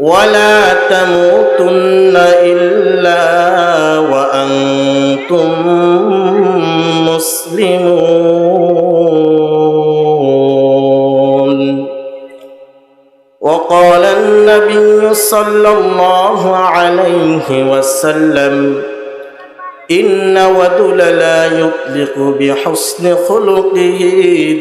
ولا تموتن إلا وأنتم مسلمون. وقال النبي صلى الله عليه وسلم إن ودل لا يطلق بحسن خلقه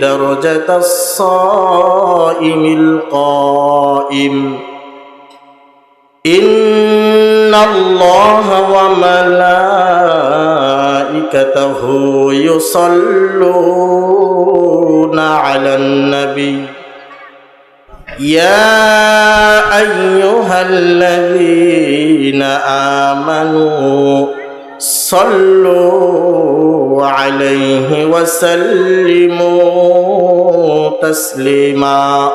درجة الصائم القائم. إن الله وملائكته يصلون على النبي. يا أيها الذين آمنوا صلوا عليه وسلموا تسليما.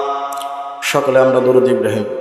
شكرا لله إبراهيم.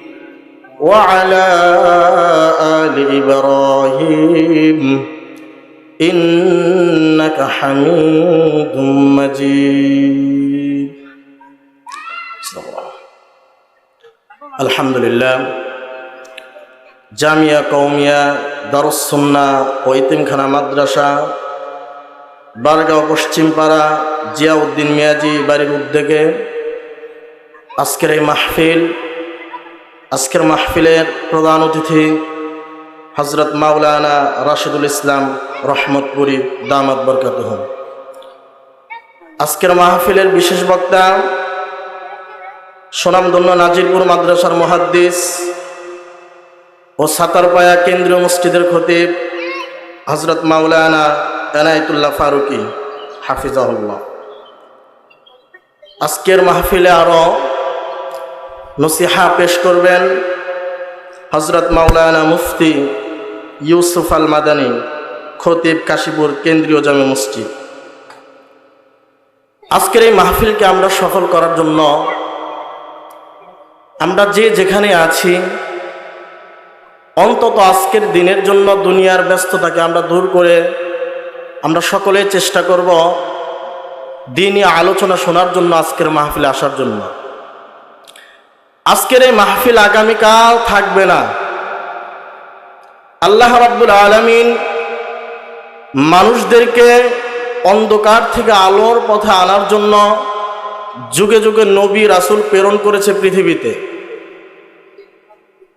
وعلى آل إبراهيم إنك حميد مجيد الحمد لله জামিয়া কৌমিয়া দারুসুন্না ও ইতিমখানা মাদ্রাসা বারগাঁও পশ্চিমপাড়া জিয়াউদ্দিন মিয়াজি বাড়ির উদ্যোগে আজকের এই মাহফিল আজকের মাহফিলের প্রধান অতিথি হজরত মাওলানা রাশিদুল ইসলাম রহমতপুরি দামাত বরকাত আজকের মাহফিলের বিশেষ বক্তা সোনামদন্য নাজিরপুর মাদ্রাসার মহাদ্দিস ও সাতারপায়া কেন্দ্রীয় মসজিদের খতিব হজরত মাওলানা এনায়তুল্লাহ ফারুকি, হাফিজাহুল্লাহ। আজকের মাহফিলে আরও নসিহা পেশ করবেন হজরত মাওলানা মুফতি ইউসুফ আল মাদানী খতিব কাশীপুর কেন্দ্রীয় জামে মসজিদ। আজকের এই মাহফিলকে আমরা সফল করার জন্য আমরা যে যেখানে আছি, অন্তত আজকের দিনের জন্য দুনিয়ার ব্যস্ততাকে আমরা দূর করে আমরা সকলে চেষ্টা করব দিনই আলোচনা শোনার জন্য আজকের মাহফিলে আসার জন্য। আজকের এই মাহফিল আগামীকাল থাকবে না। আল্লাহ রাব্বুল আলমিন মানুষদেরকে অন্ধকার থেকে আলোর পথে আনার জন্য যুগে যুগে নবী, রাসুল প্রেরণ করেছে পৃথিবীতে।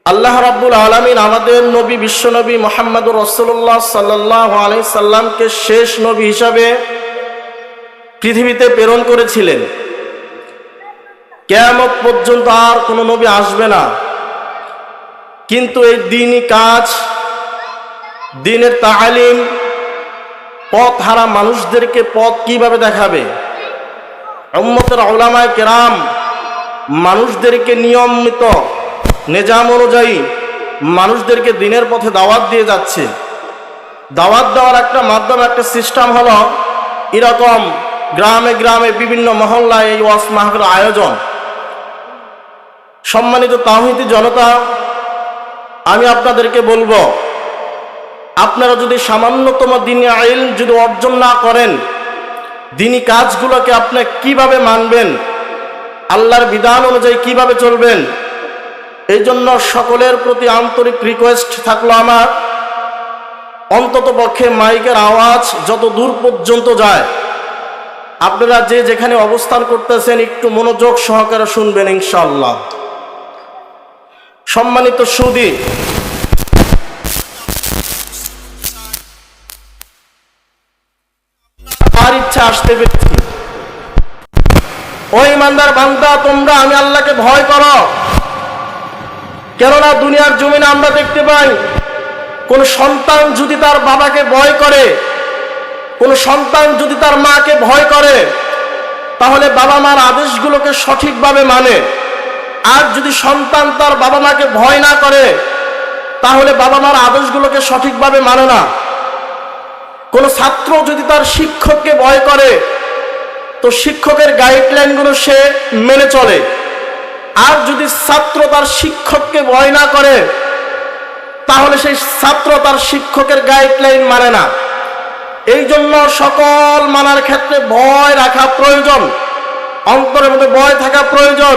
আল্লাহ রাব্বুল আলমিন আমাদের নবী বিশ্বনবী মোহাম্মদুর রসুল্লাহ সাল্লাহ আলাই সাল্লামকে শেষ নবী হিসাবে পৃথিবীতে প্রেরণ করেছিলেন। কেয়ামত পর্যন্ত আর কোনো নবী আসবে না। কিন্তু এই দিনই কাজ, দিনের তালিম, পথ হারা মানুষদেরকে পথ কীভাবে দেখাবে? উম্মতের ওলামায় কেরাম মানুষদেরকে নিয়মিত নিজাম অনুযায়ী মানুষদেরকে দিনের পথে দাওয়াত দিয়ে যাচ্ছে। দাওয়াত দেওয়ার একটা মাধ্যম, একটা সিস্টেম হলো এরকম গ্রামে গ্রামে বিভিন্ন মহল্লায় এই ওয়াস মাহফিল আয়োজন। সম্মানিত তাহিদি জনতা, আমি আপনাদেরকে বলব, আপনারা যদি সামান্যতম দিনে আইল যদি অর্জন না করেন, দিনী কাজগুলোকে আপনি কীভাবে মানবেন, আল্লাহর বিধান অনুযায়ী কীভাবে চলবেন, এই জন্য সকলের প্রতি আন্তরিক রিকোয়েস্ট থাকল আমার। অন্তত পক্ষে মাইকের আওয়াজ যত দূর পর্যন্ত যায়, আপনারা যে যেখানে অবস্থান করতেছেন, একটু মনোযোগ সহকারে শুনবেন ইনশাল্লাহ সম্মানিত সুদী। আমার ইচ্ছা আসতে পেরেছি। ও ইমানদার বান্দা, তোমরা আমি আল্লাহকে ভয় করো। কেননা দুনিয়ার জমিনে আমরা দেখতে পাই, কোন সন্তান যদি তার বাবাকে ভয় করে, কোন সন্তান যদি তার মাকে ভয় করে, তাহলে বাবা মার আদেশগুলোকে সঠিকভাবে মানে। আর যদি সন্তান তার বাবা মাকে ভয় না করে, তাহলে বাবা মার আদেশগুলোকে সঠিকভাবে মানে না। কোন ছাত্র যদি তার শিক্ষককে ভয় করে, তো শিক্ষকের গাইডলাইনগুলো সে মেনে চলে। আর যদি ছাত্র তার শিক্ষককে ভয় না করে, তাহলে সেই ছাত্র তার শিক্ষকের গাইডলাইন মানে না। এই জন্য সকল মানার ক্ষেত্রে ভয় রাখা প্রয়োজন, অন্তরের মধ্যে ভয় থাকা প্রয়োজন।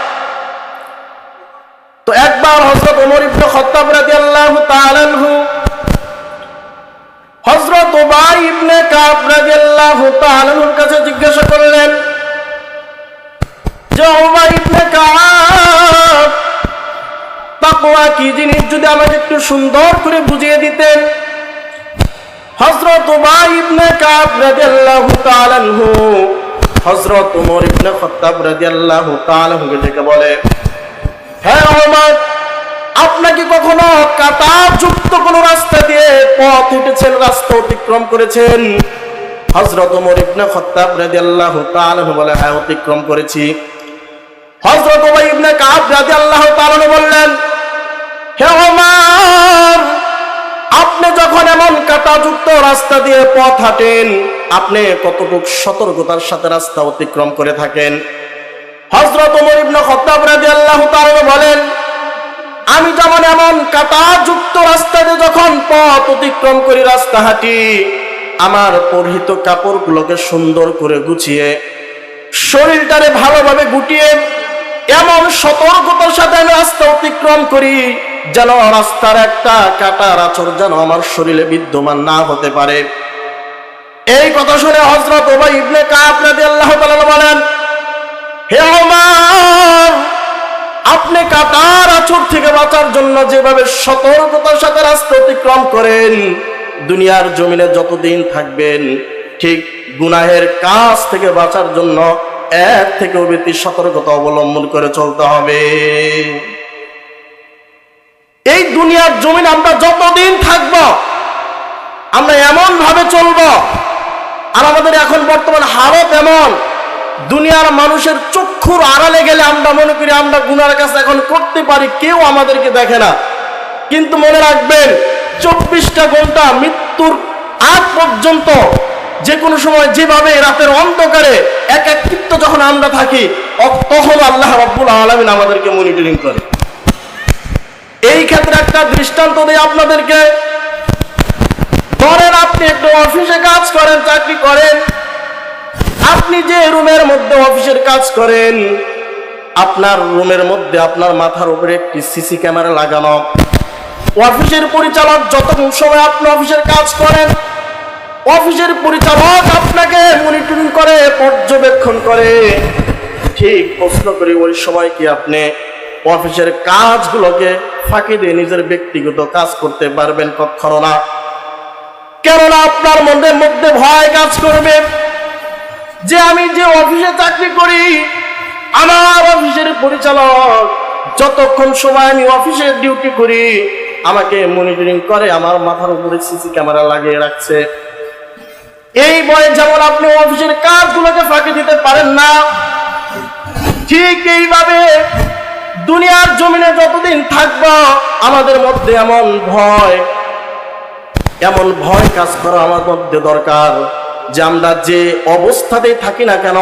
তো একবার হযরত ওমর ইবনে খাত্তাব রাদিয়াল্লাহু তাআলা আনহু, হযরত উবাই ইবনে কাব রাদিয়াল্লাহু তাআলা আনহুর কাছে জিজ্ঞাসা করলেন, যে উবাই ইবনে কাব, তাকওয়া কি জিনিস যদি আমাকে একটু সুন্দর করে বুঝিয়ে দিতেন? হযরত উবাই ইবনে কাব রাদিয়াল্লাহু তাআলা আনহু হযরত ওমর ইবনে খাত্তাব রাদিয়াল্লাহু তাআলা ডেকে বলে হ্যাঁ ওমর আপনাকে কখনো কাটাযুক্ত কোন রাস্তা দিয়ে পথ হেঁটেছেন রাস্তা অতিক্রম করেছেন? হযরত ওমর ইবনে খাত্তাব রাদিয়াল্লাহু তাআলা বলে হ্যাঁ অতিক্রম করেছি। হযরত উবাই ইবনে কাব রাদিয়াল্লাহু তাআলা বললেন, হে ওমর আপনি যখন এমন কাটাযুক্ত রাস্তা দিয়ে পথ হাঁটেন, আপনি কতটুকু সতর্কতার সাথে রাস্তা অতিক্রম করে থাকেন? হযরত ওমর ইবনে খাত্তাব রাদিয়াল্লাহু তাআলা বলেন, আমি যেমন এমন কাটাযুক্ত দিয়ে যখন পথ অতিক্রম করি রাস্তা হাঁটি আমার পরিহিত কাপড়গুলোকে সুন্দর করে গুছিয়ে, শরীরটারে ভালোভাবে গুটিয়ে, এমন সতর্কতার সাথে আমি রাস্তা অতিক্রম করি যেন রাস্তার একটা কাটার আচর যেন আমার শরীরে বিদ্যমান না হতে পারে। এই কথা শুনে হজরত ওবাই ইবনে কাব রাদিয়াল্লাহু তাআলা বলেন হে ওমর, আপনি কাটার আছর থেকে বাঁচার জন্য যেভাবে সতর্কতার সাথে রাস্তা অতিক্রম করেন, দুনিয়ার জমিনে যতদিন থাকবেন, ঠিক গুনাহের কাজ থেকে বাঁচার জন্য এক থেকে বেশি সতর্কতা অবলম্বন করে চলতে হবে। এই দুনিয়ার জমিন আমরা যতদিন থাকব, আমরা এমন ভাবে চলব, আর আমাদের এখন বর্তমান হালত এমন দুনিয়ার মানুষের চক্ষুর আড়ালে গেলে আমরা মনে করি আমরা গুনার কাছে এখন করতে পারি, কেউ আমাদেরকে দেখে না। কিন্তু মনে রাখবেন, চব্বিশটা ঘণ্টা মৃত্যুর আগ পর্যন্ত যে কোনো সময় যেভাবে রাতের অন্ধকারে এক একত্ব যখন আমরা থাকি তখন আল্লাহ রব্বুল আলমিন আমাদেরকে মনিটরিং করে। এই ক্ষেত্রে একটা দৃষ্টান্ত দেই আপনাদেরকে। ধরেন আপনি একটু অফিসে কাজ করেন, চাকরি করেন আপনি যে রুমের মধ্যে অফিসের কাজ করেন, আপনার রুমের মধ্যে আপনার মাথার উপরে একটি সিসি ক্যামেরা লাগানো। অফিসের পরিচালক যত সময় আপনি অফিসের কাজ করেন, অফিসের পরিচালক আপনাকে মনিটরিং করে, পর্যবেক্ষণ করে। ঠিক প্রশ্ন করি, ওই সময় কি আপনি অফিসের কাজগুলোকে ফাঁকি দিয়ে নিজের ব্যক্তিগত কাজ করতে পারবেন কখনো না? কেননা আপনার মধ্যে মধ্যে ভয় কাজ করবে। যে আমি যে অফিসে চাকরি করি, আমার অফিসের পরিচালক যতক্ষণ সময় আমি অফিসে ডিউটি করি, আমাকে মনিটরিং করে, আমার মাথার উপরে সিসি ক্যামেরা লাগিয়ে রাখছে। এই বয়ে যেমন আপনি অফিসের কাজগুলোকে ফাঁকি দিতে পারেন না, ঠিক এইভাবে দুনিয়ার জমিনে যতদিন থাকব, আমাদের মধ্যে এমন ভয় এমন ভয় কাজ করা আমার মধ্যে দরকার। যে আমরা যে অবস্থাতেই থাকি না কেন,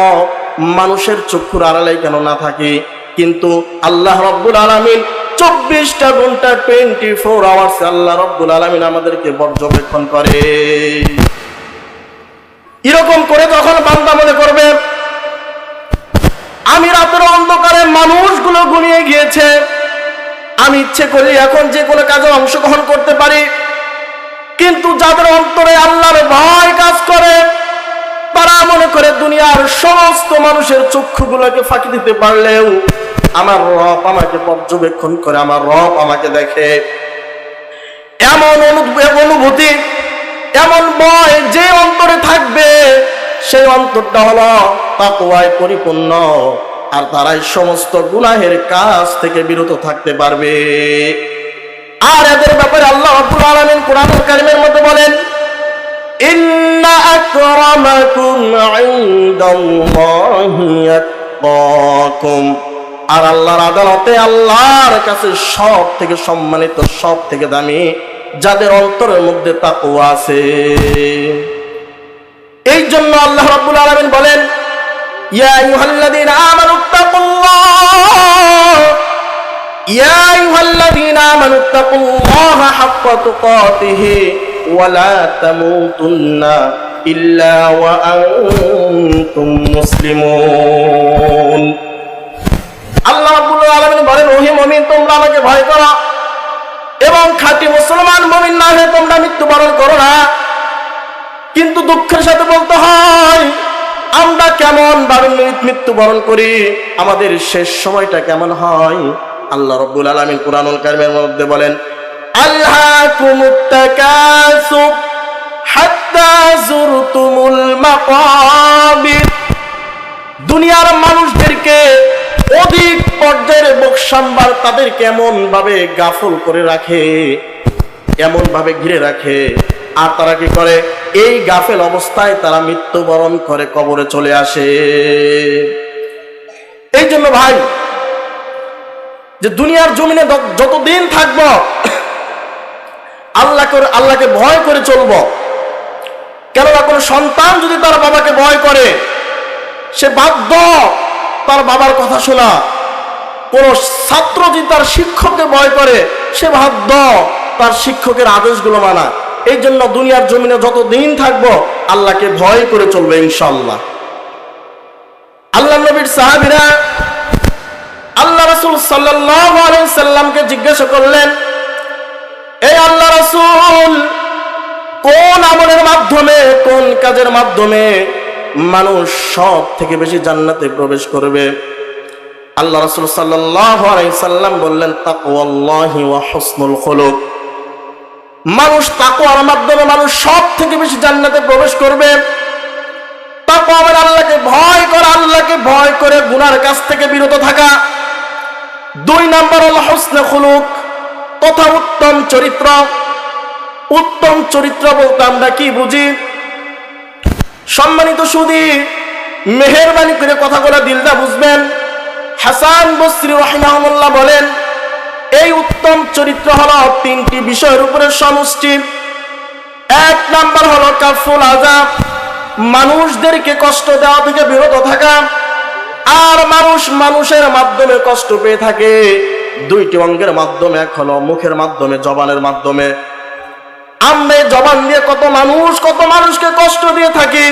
মানুষের চক্ষুর আড়ালে কেন না থাকি? কিন্তু আল্লাহ রব্বুল আলমিন চব্বিশটা ঘণ্টা টোয়েন্টি ফোর আওয়ার্স আল্লাহ রব্বুল আলমিন আমাদেরকে পর্যবেক্ষণ করে। এরকম করে যখন বান্দা মনে করবে, আমি রাতের অন্ধকারে মানুষগুলো ঘুমিয়ে গিয়েছে, আমি ইচ্ছে করি এখন যে কোনো কাজে অংশগ্রহণ করতে পারি, কিন্তু যাদের অন্তরে আল্লাহর ভয় কাজ করে তারা মনে করে দুনিয়ার সমস্ত মানুষের চক্ষুগুলোকে ফাঁকি দিতে পারলেও আমার রব আমাকে পর্যবেক্ষণ করে, আমার রব আমাকে দেখে। এমন অনুভূতি, এমন ভয় যে অন্তরে থাকবে, সেই অন্তরটা হলো তাকওয়ায় পরিপূর্ণ, আর তারাই সমস্ত গুনাহের কাজ থেকে বিরত থাকতে পারবে। আর এদের ব্যাপারে আল্লাহ রাব্বুল আলামিন কোরআনুল কারীমের মধ্যে বলেন ইন্না আকরামাকুম ইনদাল্লাহি ইয়াতকাকুম আর আল্লাহর আদালতে আল্লাহর কাছে সব থেকে সম্মানিত সব থেকে দামি, যাদের অন্তরের মধ্যে তাকওয়া আছে। এই জন্য আল্লাহ রাব্বুল আলামিন বলেন, ইয়া আইয়ুহাল্লাযীনা আমানুত্তাকুল্লাহ ইয়া আইয়ুহাল্লাযীনা আমানুত্তাকুল্লাহা হাক্কা তুকাতিহি। লা তামুতুন্না ইল্লা ওয়া আনতুম আল্লাহ রাব্বুল আলামিন বলেন, ওহে মুমিন, তোমরা আমাকে ভয় করো এবং খাঁটি মুসলমান মুমিন না হয়ে তোমরা মৃত্যুবরণ করো না। কিন্তু দুঃখের সাথে বলতে হয়, আমরা কেমন ভাবে মৃত্যুবরণ করি? আমাদের শেষ সময়টা কেমন হয়? আল্লাহ রব্বুল আলামিন কুরআনুল কারীমের মধ্যে বলেন তাকাসুব হাত্তা যুরতুমুল মাকাবির। দুনিয়ার মানুষদেরকে অধিক পর্যায়ের বকসাম্বার তাদেরকে এমন ভাবে গাফল করে রাখে এমন ভাবে ঘিরে রাখে। আর তারা কি করে? এই গাফেল অবস্থায় তারা মৃত্যুবরণ করে কবরে চলে আসে। এই জন্য ভাই, যে দুনিয়ার জমিনে যতদিন থাকব আল্লাহকে আল্লাহকে ভয় করে চলবো। কেননা কোনো সন্তান যদি তার বাবাকে ভয় করে, সে বাধ্য তার বাবার কথা শোনা। কোন ছাত্র যদি তার শিক্ষককে ভয় করে, সে বাধ্য তার শিক্ষকের আদেশগুলো মানা। এই জন্য দুনিয়ার জমিনে যত দিন থাকব, আল্লাহকে ভয় করে চলবে ইনশাল্লাহ আল্লাহ নবীর সাহাবিরা আল্লাহ রসুল সাল্লাহ সাল্লামকে জিজ্ঞাসা করলেন এই আল্লাহ রসুল কোন আমলের মাধ্যমে, কোন কাজের মাধ্যমে মানুষ সব থেকে বেশি জান্নাতে প্রবেশ করবে? আল্লাহ রসুল সাল্লাম বললেন হুসনুল খুলুক। মানুষ তাকওয়ার মাধ্যমে মানুষ সব থেকে বেশি জান্নাতে প্রবেশ করবে। তাকওয়া মানে আল্লাহকে ভয় করা, আল্লাহকে ভয় করে গুনার কাছ থেকে বিরত থাকা। দুই নম্বর হল হুসনে খুলুক। তথা উত্তম চরিত্র। উত্তম চরিত্র বলতে আমরা কি বুঝি? সম্মানিত সুদী, মেহেরবানি করে কথাগুলো দিলদা বুঝবেন। হাসান বসরি রহিমাহুল্লাহ বলেন, এই উত্তম চরিত্র হলো তিনটি বিষয়ের উপরে সমষ্টি। এক নাম্বার হলো কাফুল আজাব মানুষদেরকে কষ্ট দেওয়া থেকে বিরত থাকা। আর মানুষ মানুষের মাধ্যমে কষ্ট পেয়ে থাকে। দুইটি অঙ্গের মাধ্যমে, এক হলো মুখের মাধ্যমে, জবানের মাধ্যমে। আমরা জবান দিয়ে কত মানুষ, কত মানুষকে কষ্ট দিয়ে থাকি